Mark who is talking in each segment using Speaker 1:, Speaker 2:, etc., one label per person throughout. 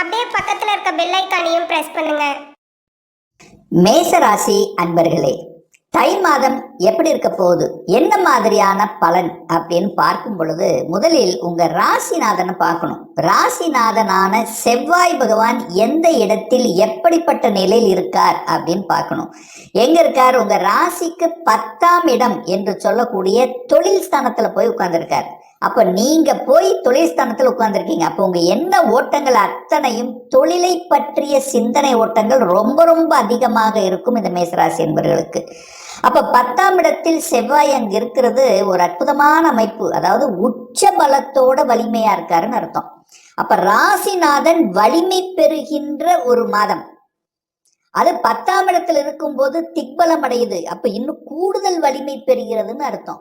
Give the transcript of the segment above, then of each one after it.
Speaker 1: அப்படியே பக்கத்துல இருக்க பெல் ஐக்கானையும் பிரஸ் பண்ணுங்க.
Speaker 2: மேசராசி அன்பர்களே தை மாதம் எப்படி இருக்க போகுது? என்ன மாதிரியான பலன் அப்படின்னு பார்க்கும் பொழுது முதலில் உங்க ராசிநாதனை பார்க்கணும். ராசிநாதனான செவ்வாய் பகவான் எந்த இடத்தில் எப்படிப்பட்ட நிலையில் இருக்கார் அப்படின்னு பார்க்கணும். எங்க இருக்கார்? உங்க ராசிக்கு பத்தாம் இடம் என்று சொல்லக்கூடிய தொழில் ஸ்தானத்துல போய் உட்கார்ந்துருக்கார். அப்ப நீங்க போய் தொழில் ஸ்தானத்தில் உட்கார்ந்துருக்கீங்க. அப்போ உங்க என்ன ஓட்டங்கள் அத்தனையும் தொழிலை பற்றிய சிந்தனை ஓட்டங்கள் ரொம்ப ரொம்ப அதிகமாக இருக்கும் இந்த மேசராசி என்பவர்களுக்கு அப்ப பத்தாம் இடத்தில் செவ்வாய் அங்க இருக்கிறது ஒரு அற்புதமான அமைப்பு. அதாவது உச்ச பலத்தோட வலிமையா இருக்காருன்னு அர்த்தம். அப்ப ராசிநாதன் வலிமை பெறுகின்ற ஒரு மாதம். அது பத்தாம் இடத்துல இருக்கும்போது திக்பலம் அடையுது. அப்ப இன்னும் கூடுதல் வலிமை பெறுகிறதுன்னு அர்த்தம்.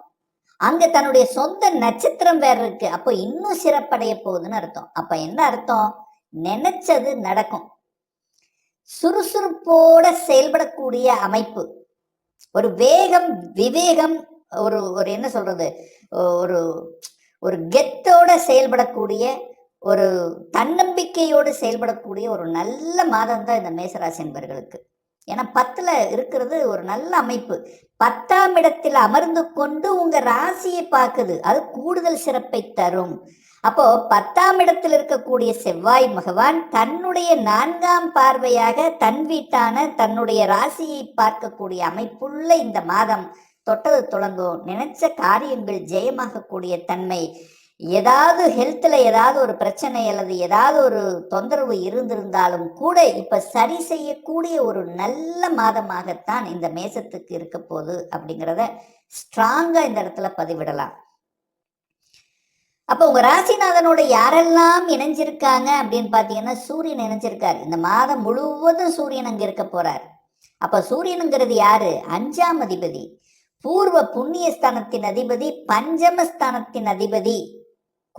Speaker 2: அங்க தன்னுடைய சொந்த நட்சத்திரம் வேற இருக்கு. அப்போ இன்னும் சிறப்படைய போகுதுன்னு அர்த்தம். அப்ப என்ன அர்த்தம்? நினைச்சது நடக்கும். சுறுசுறுப்போட செயல்படக்கூடிய அமைப்பு. ஒரு வேகம் விவேகம் ஒரு ஒரு என்ன சொல்றது? ஒரு ஒரு கெத்தோட செயல்படக்கூடிய ஒரு தன்னம்பிக்கையோடு செயல்படக்கூடிய ஒரு நல்ல மாதம் தான் இந்த மேசராசி என்பர்களுக்கு ஏன்னா பத்தில் இருக்கிறது ஒரு நல்ல அமைப்பு. பத்தாம் இடத்தில் அமர்ந்து கொண்டு உங்கள் ராசியை பார்க்குது. அது கூடுதல் சிறப்பை தரும். அப்போ பத்தாம் இடத்தில் இருக்கக்கூடிய செவ்வாய் பகவான் தன்னுடைய நான்காம் பார்வையாக தன் வீட்டான தன்னுடைய ராசியை பார்க்கக்கூடிய அமைப்புள்ள இந்த மாதம் தொட்டது தொடங்கும். நினைச்ச காரியங்கள் ஜெயமாகக்கூடிய தன்மை. ஏதாவது ஹெல்த்தில் ஏதாவது ஒரு பிரச்சனை அல்லது ஏதாவது ஒரு தொந்தரவு இருந்திருந்தாலும் கூட இப்போ சரி செய்யக்கூடிய ஒரு நல்ல மாதமாகத்தான் இந்த மேசத்துக்கு இருக்க போகுது அப்படிங்கிறத ஸ்ட்ராங்காக இந்த இடத்துல பதிவிடலாம். அப்போ உங்கள் ராசிநாதனோட யாரெல்லாம் இணைஞ்சிருக்காங்க அப்படின்னு பார்த்தீங்கன்னா சூரியன் இணைஞ்சிருக்கார். இந்த மாதம் முழுவதும் சூரியன் அங்கே இருக்க போகிறார் அப்போ சூரியனுங்கிறது யாரு? அஞ்சாம் அதிபதி. பூர்வ புண்ணிய ஸ்தானத்தின் அதிபதி பஞ்சமஸ்தானத்தின் அதிபதி.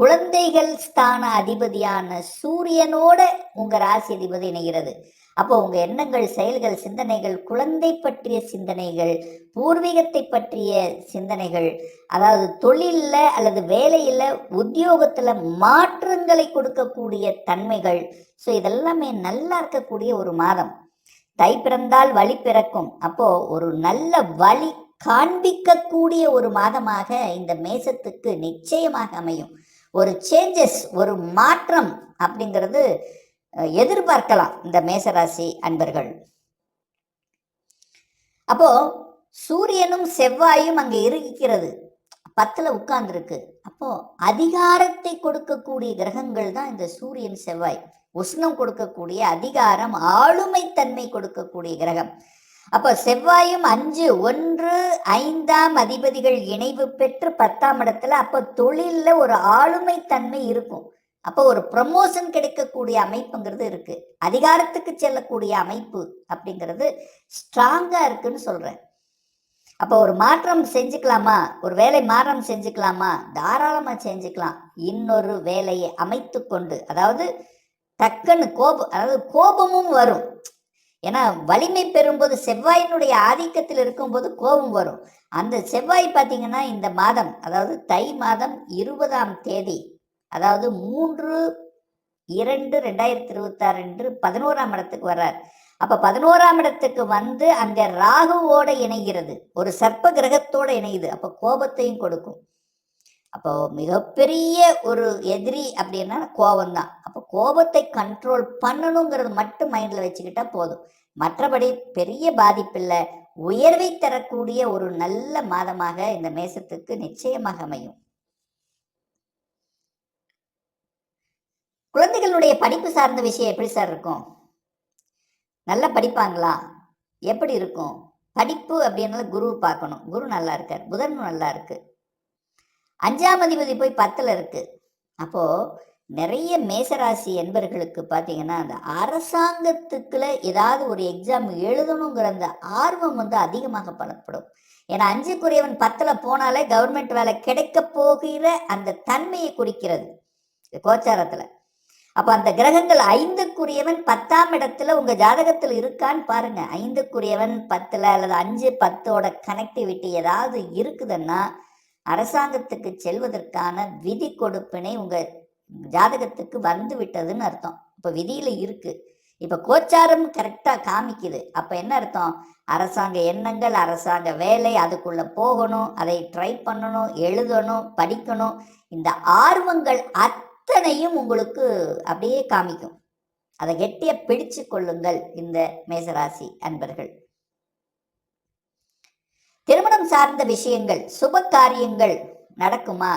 Speaker 2: குழந்தைகள் ஸ்தான அதிபதியான சூரியனோட உங்க ராசி அதிபதி இணைகிறது. அப்போ உங்க எண்ணங்கள் செயல்கள் சிந்தனைகள் குழந்தை பற்றிய சிந்தனைகள் பூர்வீகத்தை பற்றிய சிந்தனைகள் அதாவது தொழிலில் அல்லது வேலையில உத்தியோகத்துல மாற்றங்களை கொடுக்கக்கூடிய தன்மைகள். ஸோ இதெல்லாமே நல்லா இருக்கக்கூடிய ஒரு மாதம். தை பிறந்தால் வழி பிறக்கும். அப்போ ஒரு நல்ல வழி காண்பிக்கக்கூடிய ஒரு மாதமாக இந்த மேசத்துக்கு நிச்சயமாக அமையும். ஒரு சேஞ்சஸ் ஒரு மாற்றம் அப்படிங்கிறது எதிர்பார்க்கலாம் இந்த மேசராசி அன்பர்கள். அப்போ சூரியனும் செவ்வாயும் அங்க இருக்கிறது. பத்துல உட்கார்ந்துருக்கு. அப்போ அதிகாரத்தை கொடுக்கக்கூடிய கிரகங்கள் தான் இந்த சூரியன் செவ்வாய். உஷ்ணம் கொடுக்கக்கூடிய அதிகாரம் ஆளுமை தன்மை கொடுக்கக்கூடிய கிரகம். அப்போ செவ்வாயும் அஞ்சு ஒன்று ஐந்தாம் அதிபதிகள் இணைவு பெற்று பத்தாம் இடத்துல அப்போ தொழிலில் ஒரு ஆளுமை தன்மை இருக்கும். அப்போ ஒரு ப்ரமோஷன் கிடைக்கக்கூடிய அமைப்புங்கிறது இருக்கு. அதிகாரத்துக்கு செல்லக்கூடிய அமைப்பு அப்படிங்கிறது ஸ்ட்ராங்கா இருக்குன்னு சொல்றேன். அப்போ ஒரு மாற்றம் செஞ்சுக்கலாமா? ஒரு வேலை மாற்றம் செஞ்சுக்கலாமா? தாராளமாக செஞ்சுக்கலாம். இன்னொரு வேலையை அமைத்து கொண்டு அதாவது டக்குன்னு கோபம் அதாவது கோபமும் வரும். ஏன்னா வலிமை பெறும்போது செவ்வாயினுடைய ஆதிக்கத்தில் இருக்கும்போது கோபம் வரும். அந்த செவ்வாய் பார்த்தீங்கன்னா இந்த மாதம் அதாவது தை மாதம் இருபதாம் தேதி அதாவது மூன்று இரண்டு ரெண்டாயிரத்தி இருபத்தாறு அன்று பதினோராம் இடத்துக்கு வர்றார். அப்போ பதினோராம் இடத்துக்கு வந்து அங்கே ராகுவோட இணைகிறது. ஒரு சர்ப்ப கிரகத்தோட இணையுது. அப்போ கோபத்தையும் கொடுக்கும். அப்போ மிகப்பெரிய ஒரு எதிரி அப்படின்னா கோபம் தான் அப்போ கோபத்தை கண்ட்ரோல் பண்ணணுங்கிறது மட்டும் மைண்டில் வச்சுக்கிட்டா போதும். மற்றபடி பெரிய பாதிப்பில்லை. உயர்வை தரக்கூடிய ஒரு நல்ல மாதமாக இந்த மேசத்துக்கு நிச்சயமாக அமையும். குழந்தைகளுடைய படிப்பு சார்ந்த விஷயம் எப்படி சார் இருக்கும்? நல்லா படிப்பாங்களா? எப்படி இருக்கும்? படிப்பு அப்படின்னால குரு பார்க்கணும். குரு நல்லா இருக்கார். புதன் நல்லா இருக்குது அஞ்சாம் அதிபதி போய் பத்தில் இருக்குது அப்போது நிறைய மேசராசி என்பர்களுக்கு பார்த்தீங்கன்னா அந்த அரசாங்கத்துக்குள்ள ஏதாவது ஒரு எக்ஸாம் எழுதணுங்கிற அந்த ஆர்வம் வந்து அதிகமாக பலப்படும். ஏன்னா அஞ்சுக்குரியவன் பத்தில் போனாலே கவர்மெண்ட் வேலை கிடைக்க போகிற அந்த தன்மையை குறிக்கிறது கோச்சாரத்தில். அப்போ அந்த கிரகங்கள் ஐந்துக்குரியவன் பத்தாம் இடத்துல உங்கள் ஜாதகத்தில் இருக்கான்னு பாருங்கள் ஐந்துக்குரியவன் பத்தில் அல்லது அஞ்சு பத்தோட கனெக்டிவிட்டி ஏதாவது இருக்குதுன்னா அரசாங்கத்துக்கு செல்வதற்கான விதி கொடுப்பினை உங்க ஜாதகத்துக்கு வந்து விட்டதுன்னு அர்த்தம். இப்போ விதியில இருக்கு. இப்போ கோச்சாரம் கரெக்டாக காமிக்குது. அப்போ என்ன அர்த்தம்? அரசாங்க எண்ணங்கள் அரசாங்க வேலை அதுக்குள்ள போகணும் அதை ட்ரை பண்ணணும் எழுதணும் படிக்கணும். இந்த ஆர்வங்கள் அத்தனையும் உங்களுக்கு அப்படியே காமிக்கும். அதை கெட்டிய பிடிச்சு கொள்ளுங்கள் இந்த மேசராசி அன்பர்கள். திருமணம் சார்ந்த விஷயங்கள் சுப காரியங்கள் நடக்குமா?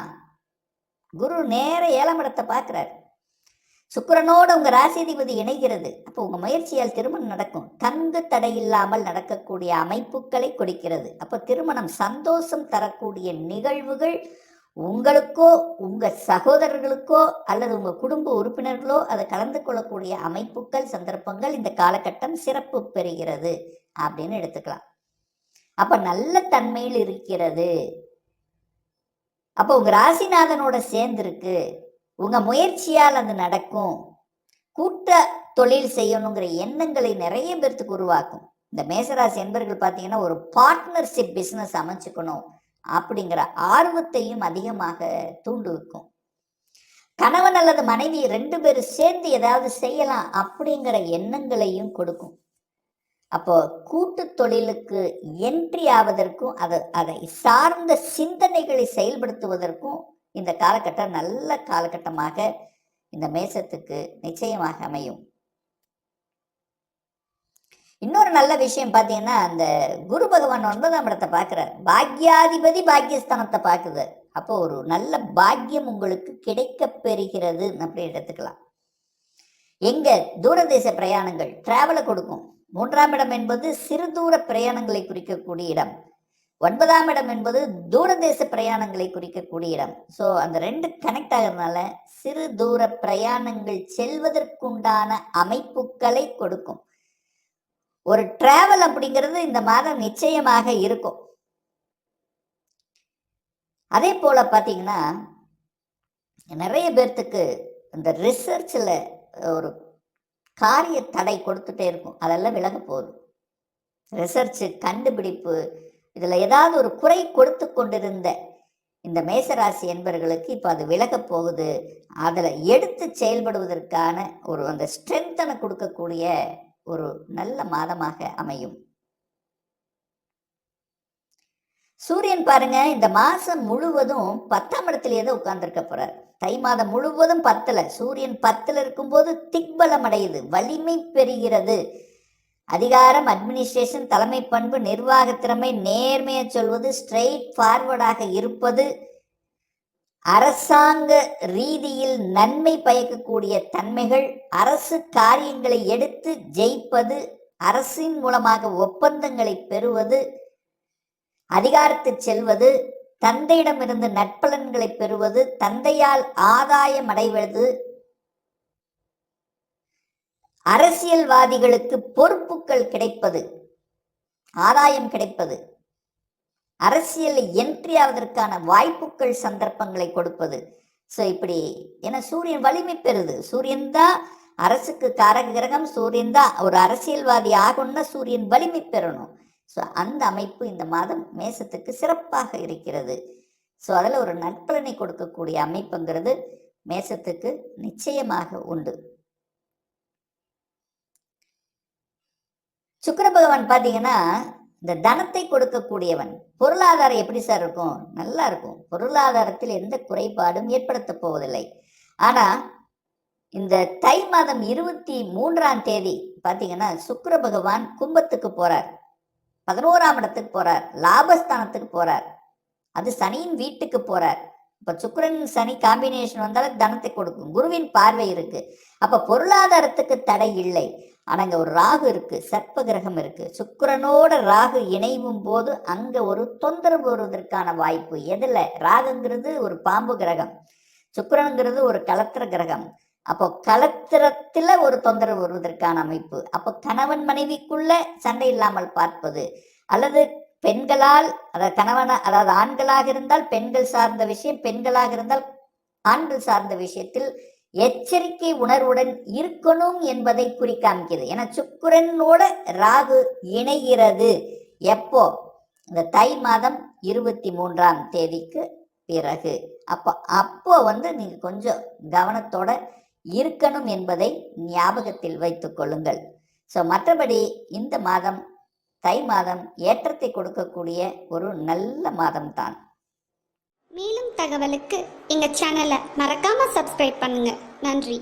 Speaker 2: குரு நேர ஏழாம் இடத்தை பார்க்கிறார். சுக்கிரனோட உங்கள் ராசிதிபதி இணைகிறது. அப்போ உங்கள் முயற்சியால் திருமணம் நடக்கும். தங்கு தடையில்லாமல் நடக்கக்கூடிய அமைப்புகளை கொடுக்கிறது. அப்போ திருமணம் சந்தோஷம் தரக்கூடிய நிகழ்வுகள் உங்களுக்கோ உங்கள் சகோதரர்களுக்கோ அல்லது உங்கள் குடும்ப உறுப்பினர்களோ அதை கலந்து கொள்ளக்கூடிய அமைப்புகள் சந்தர்ப்பங்கள் இந்த காலகட்டம் சிறப்பு பெறுகிறது அப்படின்னு எடுத்துக்கலாம். அப்ப நல்ல தன்மையில் இருக்கிறது. அப்போ உங்க ராசிநாதனோட சேர்ந்துருக்கு. உங்க முயற்சியால் அது நடக்கும். கூட்ட தொழில் செய்யணுங்கிற எண்ணங்களை நிறைய பேர்த்துக்கு உருவாக்கும். இந்த மேசராசி என்பர்கள் பார்த்தீங்கன்னா ஒரு பார்ட்னர்ஷிப் பிஸ்னஸ் அமைச்சுக்கணும் அப்படிங்கிற ஆர்வத்தையும் அதிகமாக தூண்டுவிக்கும். கணவன் அல்லது மனைவி ரெண்டு பேரும் சேர்ந்து ஏதாவது செய்யலாம் அப்படிங்கிற எண்ணங்களையும் கொடுக்கும். அப்போ கூட்டு தொழிலுக்கு என்ட்ரி ஆவதற்கும் அதை அதை சார்ந்த சிந்தனைகளை செயல்படுத்துவதற்கும் இந்த காலகட்டம் நல்ல காலகட்டமாக இந்த மேசத்துக்கு நிச்சயமாக அமையும். இன்னொரு நல்ல விஷயம் பார்த்தீங்கன்னா அந்த குரு பகவான் ஒன்பதாம் இடத்தை பார்க்குறார். பாக்யாதிபதி பாக்கியஸ்தானத்தை பார்க்குது. அப்போ ஒரு நல்ல பாக்கியம் உங்களுக்கு கிடைக்கப் பெறுகிறது அப்படி எடுத்துக்கலாம். எங்க தூரதேச பிரயாணங்கள் டிராவலை கொடுக்கும். மூன்றாம் இடம் என்பது சிறு தூர பிரயாணங்களை குறிக்கக்கூடிய இடம். ஒன்பதாம் இடம் என்பது தூரதேச பிரயாணங்களை குறிக்கக்கூடிய இடம். ஸோ அந்த ரெண்டு கனெக்ட் ஆகிறதுனால சிறு தூர பிரயாணங்கள் செல்வதற்குண்டான அமைப்புகளை கொடுக்கும். ஒரு டிராவல் அப்படிங்கிறது இந்த மாதம் நிச்சயமாக இருக்கும். அதே போல பார்த்தீங்கன்னா நிறைய பேர்த்துக்கு இந்த ரிசர்ச்சில் ஒரு காரிய தடை கொடுத்துட்டே இருக்கும். அதெல்லாம் விலக போகுது. ரிசர்ச்சு கண்டுபிடிப்பு இதில் ஏதாவது ஒரு குறை கொடுத்து கொண்டிருந்த இந்த மேசராசி என்பவர்களுக்கு இப்போ அது விலக போகுது. அதில் எடுத்து செயல்படுவதற்கான ஒரு அந்த ஸ்ட்ரென்த்தனை கொடுக்கக்கூடிய ஒரு நல்ல மாதமாக அமையும். சூரியன் பாருங்க இந்த மாதம் முழுவதும் பத்தாம் இடத்துலயே தான் உட்கார்ந்துருக்க போறார். தை மாதம் முழுவதும் பத்தில். சூரியன் பத்தில் இருக்கும்போது திக்பலம் அடையுது வலிமை பெறுகிறது. அதிகாரம் அட்மினிஸ்ட்ரேஷன் தலைமை பண்பு நிர்வாகத்திறமை நேர்மையை சொல்வது ஸ்ட்ரெயிட் ஃபார்வர்டாக இருப்பது அரசாங்க ரீதியில் நன்மை பயக்கக்கூடிய தன்மைகள் அரசு காரியங்களை எடுத்து ஜெயிப்பது அரசின் மூலமாக ஒப்பந்தங்களை பெறுவது அதிகாரத்து செல்வது தந்தையிடமிருந்து நற்பலன்களை பெறுவது தந்தையால் ஆதாயம் அடைவது. அரசியல்வாதிகளுக்கு பொறுப்புகள் கிடைப்பது ஆதாயம் கிடைப்பது. அரசியலில் என்ட்ரி ஆவதற்கான வாய்ப்புகள் சந்தர்ப்பங்களை கொடுப்பது. ஸோ இப்படி ஏன்னா சூரியன் வலிமை பெறுது. சூரியன் தான் அரசுக்கு காரக கிரகம் சூரியன் தான் ஒரு அரசியல்வாதி ஆகணும்னா சூரியன் வலிமை பெறணும். ஸோ அந்த அமைப்பு இந்த மாதம் மேசத்துக்கு சிறப்பாக இருக்கிறது. ஸோ அதில் ஒரு நட்பலனை கொடுக்கக்கூடிய அமைப்புங்கிறது மேசத்துக்கு நிச்சயமாக உண்டு. சுக்கர பகவான் பார்த்தீங்கன்னா இந்த தனத்தை கொடுக்கக்கூடியவன். பொருளாதாரம் எப்படி சார் இருக்கும்? நல்லா இருக்கும். பொருளாதாரத்தில் எந்த குறைபாடும் ஏற்படுத்த போவதில்லை. ஆனால் இந்த தை மாதம் இருபத்தி மூன்றாம் தேதி பார்த்தீங்கன்னா சுக்கர பகவான் கும்பத்துக்கு போகிறார் பதினோராம் இடத்துக்கு போறார் லாபஸ்தானத்துக்கு போறார். அது சனியின் வீட்டுக்கு போறார். இப்ப சுக்கரன் சனி காம்பினேஷன் வந்தாலும் தனத்தை கொடுக்கும். குருவின் பார்வை இருக்கு. அப்ப பொருளாதாரத்துக்கு தடை இல்லை. ஆனா அங்க ஒரு ராகு இருக்கு. சர்ப்ப கிரகம் இருக்கு. சுக்கரனோட ராகு இணைவும் போது அங்க ஒரு தொந்தரவு வருவதற்கான வாய்ப்பு. எதுல? ராகுங்கிறது ஒரு பாம்பு கிரகம். சுக்கரனுங்கிறது ஒரு கலத்திர கிரகம். அப்போ கலத்திரத்துல ஒரு தொந்தரவு வருவதற்கான அமைப்பு. அப்போ கணவன் மனைவிக்குள்ள சண்டை இல்லாமல் பார்ப்பது. அல்லது பெண்களால் அதாவது கணவன அதாவது ஆண்களாக இருந்தால் பெண்கள் சார்ந்த விஷயம் பெண்களாக இருந்தால் ஆண்கள் சார்ந்த விஷயத்தில் எச்சரிக்கை உணர்வுடன் இருக்கணும் என்பதை குறிக்காமிக்கிறது. ஏன்னா சுக்குரனோட ராகு இணைகிறது. எப்போ? இந்த தை மாதம் இருபத்தி மூன்றாம் தேதிக்கு பிறகு. அப்போ அப்போ வந்து நீங்கள் கொஞ்சம் கவனத்தோட இருக்கணும் என்பதை ஞாபகத்தில் வைத்துக் கொள்ளுங்கள். ஸோ மற்றபடி இந்த மாதம் தை மாதம் ஏற்றத்தை கொடுக்கக்கூடிய ஒரு நல்ல மாதம் தான்
Speaker 3: மேலும் தகவலுக்கு எங்கள் சேனலை மறக்காம சப்ஸ்கிரைப் பண்ணுங்க. நன்றி.